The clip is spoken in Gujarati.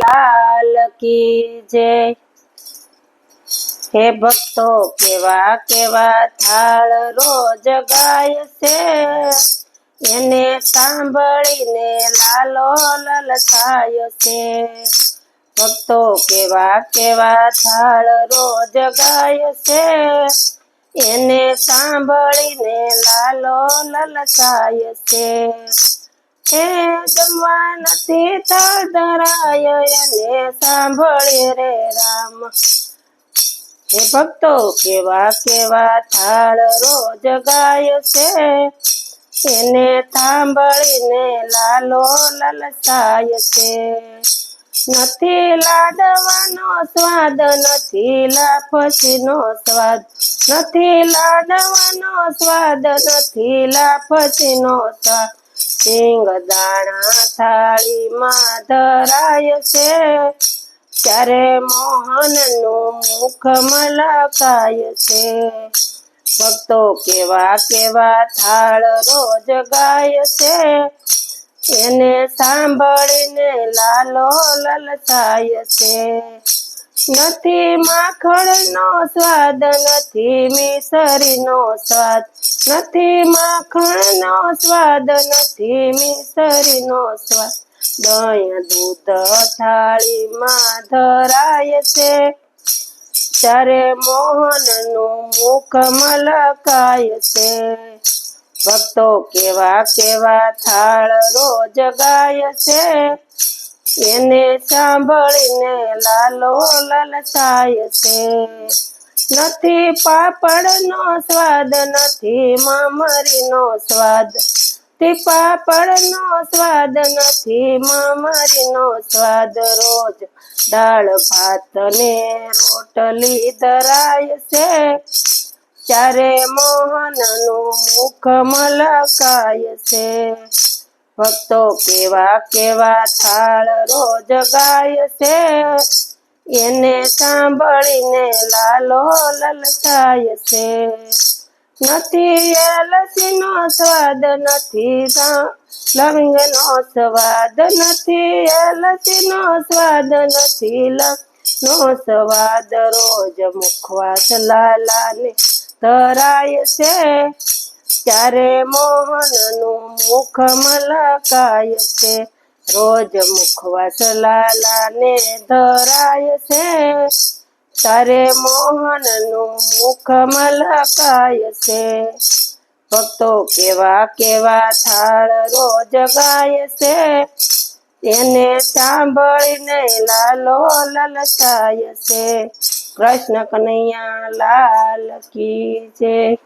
લાલ કી જય હે ભક્તો, કેવા કેવા થાળ રોજ ગાય છે. એને સાંભળીને લાલો લલ થાય છે. ભક્તો, કેવા કેવા થાળ રોજ ગાય છે. એને સાંભળીને લાલો લલચાય છે. હે જમવા નથી ધરાય, એને સાંભળે રે રામ. હે ભક્તો, કેવા કેવા થાળ રોજ ગાય છે? એને સાંભળીને લાલો લલસાય છે. નથી લાડવાનો સ્વાદ, નથી લાફસીનો સ્વાદ, નથી લાડવાનો સ્વાદ, નથી લાફસીનો સ્વાદ. સિંગ દાણા થાળીમાં ધરાય છે. ત્યારે મોહનનું મુખ મલકાય છે. ભક્તો કેવા કેવા થાળ રોજ ગાય છે. એને સાંભળીને લાલો લલચાય છે. નથી, માખણનો સ્વાદ, નથી, મિસરીનો સ્વાદ. નથી, માખણનો સ્વાદ, નથી, મિસરીનો સ્વાદ. દહીં, દૂધ થાળીમાં ધરાય છે. ત્યારે મોહનનું મુખ મલકાય છે. ભક્તો કેવા કેવા થાળ રોજ ગાય છે. એને સાંભળીને લાલો લલચાય છે. નથી પાપડનો સ્વાદ, નથી મામરીનો સ્વાદ. તે પાપડનો સ્વાદ, નથી મામરીનો સ્વાદ. રોજ દાળ ભાત ને રોટલી ધરાય છે. ત્યારે મોહનનું મુખ મલકાય છે. ભક્તો કેવા કેવા થાળ રોજ ગાય છે. એને સાંભળીને લાલો લલચાય છે. નથી એલચીનો સ્વાદ, નથી લવિંગનો સ્વાદ, નથી એલચીનો સ્વાદ, નથી નો સ્વાદ. રોજ મુખવાસ લાલાને તરાય છે. ત્યારે મોહનનું મુખ મલકાય છે. રોજ મુખવાસ લાલાને ધરાય છે. ત્યારે મોહનનું મુખ મલકાય છે. ભક્તો કેવા કેવા થાળ રોજ ગાય છે. એને સાંભળીને લાલો લલચાય છે. કૃષ્ણ કનૈયા લાલ કી જય.